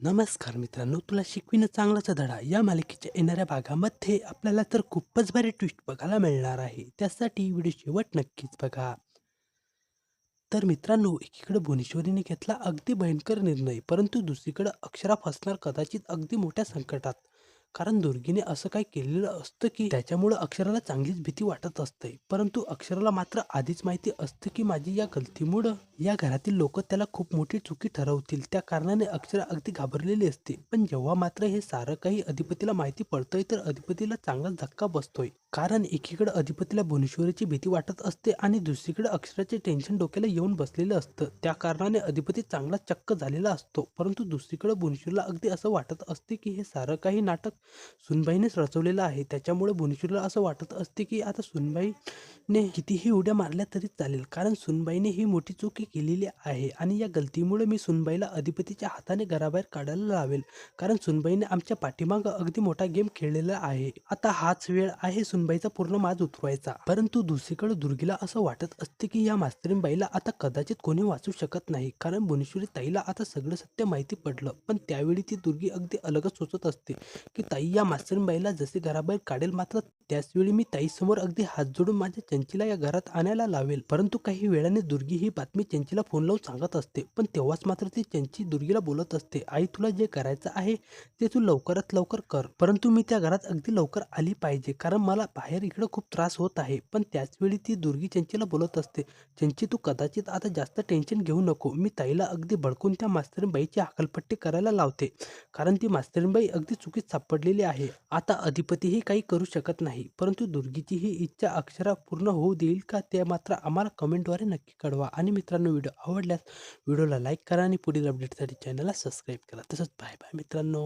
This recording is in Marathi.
नमस्कार मित्रांनो तुला शिकविणं चांगलाचा धडा. या मालिकेच्या येणाऱ्या भागामध्ये आपल्याला तर खूपच भारी ट्विस्ट बघायला मिळणार आहे. त्यासाठी व्हिडिओ शेवट नक्कीच बघा. तर मित्रांनो एकीकडे भुवनेश्वरीने घेतला अगदी भयंकर निर्णय परंतु दुसरीकडे अक्षरा फसणार कदाचित अगदी मोठ्या संकटात. कारण दुर्गीने असं काही केलेलं असतं की त्याच्यामुळं अक्षराला चांगलीच भीती वाटत असते. परंतु अक्षराला मात्र आधीच माहिती असतं की माझी या गलतीमुळं या घरातील लोक त्याला खूप मोठी चुकी ठरवतील. त्या कारणाने अक्षरा अगदी घाबरलेली असते पण जेव्हा मात्र हे सारं काही अधिपतीला माहिती पडतंय तर अधिपतीला चांगलाच धक्का बसतोय. कारण एकीकडं अधिपतीला भुवनेश्वरीची भीती वाटत असते आणि दुसरीकडे अक्षराचे टेन्शन डोक्याला येऊन बसलेलं असतं. त्या कारणाने अधिपती चांगला चक्क झालेला असतो. परंतु दुसरीकडे भुवनेश्वरला अगदी असं वाटत असते की हे सारं काही नाटक सुनबाईनेच रचवलेलं आहे. त्याच्यामुळे भुवनेश्वरला असं वाटत असते की आता सुनबाई सुनबाईने कितीही उड्या मारल्या तरी चालेल. कारण सुनबाईने ही मोठी चुकी केलेली आहे आणि या गलतीमुळे मी सुनबाईला अधिपतीच्या हाताने घराबाहेर काढायला लावेल. कारण सुनबाईने आमच्या पाठीमागं अगदी मोठा गेम खेळलेला आहे. आता हाच वेळ आहे सुनबाईचा पूर्ण माज उतरवायचा परंतु दुसरीकडे दुर्गीला असं वाटत असते की या मास्तरीबाईला आता कदाचित कोणी वाचू शकत नाही. कारण भुवनेश्वरी ताईला आता सगळं सत्य माहिती पडलं. पण त्यावेळी ती दुर्गी अगदी अलगच सोचत असते की ताई या मास्तरीबाईला जसे घराबाहेर काढेल मात्र त्याचवेळी मी ताईसमोर अगदी हात जोडून माझ्या चंचीला या घरात आणायला लावेल. परंतु काही वेळाने दुर्गी ही बातमी चंचीला फोन लावून सांगत असते. पण तेव्हाच मात्र ती चंची दुर्गीला बोलत असते. आई तुला जे करायचं आहे ते तू लवकरात लवकर कर. परंतु मी त्या घरात अगदी लवकर आली पाहिजे कारण मला बाहेर इकडं खूप त्रास होत आहे. पण त्याचवेळी ती दुर्गी चंचीला बोलत असते चंची तू कदाचित आता जास्त टेन्शन घेऊ नको. मी ताईला अगदी भडकून त्या मास्तरीनबाईची हकलपट्टी करायला लावते कारण ती मास्तरीबाई अगदी चुकीत सापडलेली आहे. आता अधिपतीही काही करू शकत नाही परंतु दुर्गीची ही इच्छा अक्षरा पूर्ण पूर्ण होऊ देईल का ते मात्र आम्हाला कमेंटद्वारे नक्की कळवा. आणि मित्रांनो व्हिडिओ आवडल्यास व्हिडिओला लाईक करा आणि पुढील अपडेटसाठी चॅनलला सबस्क्राईब करा. तसंच बाय बाय मित्रांनो.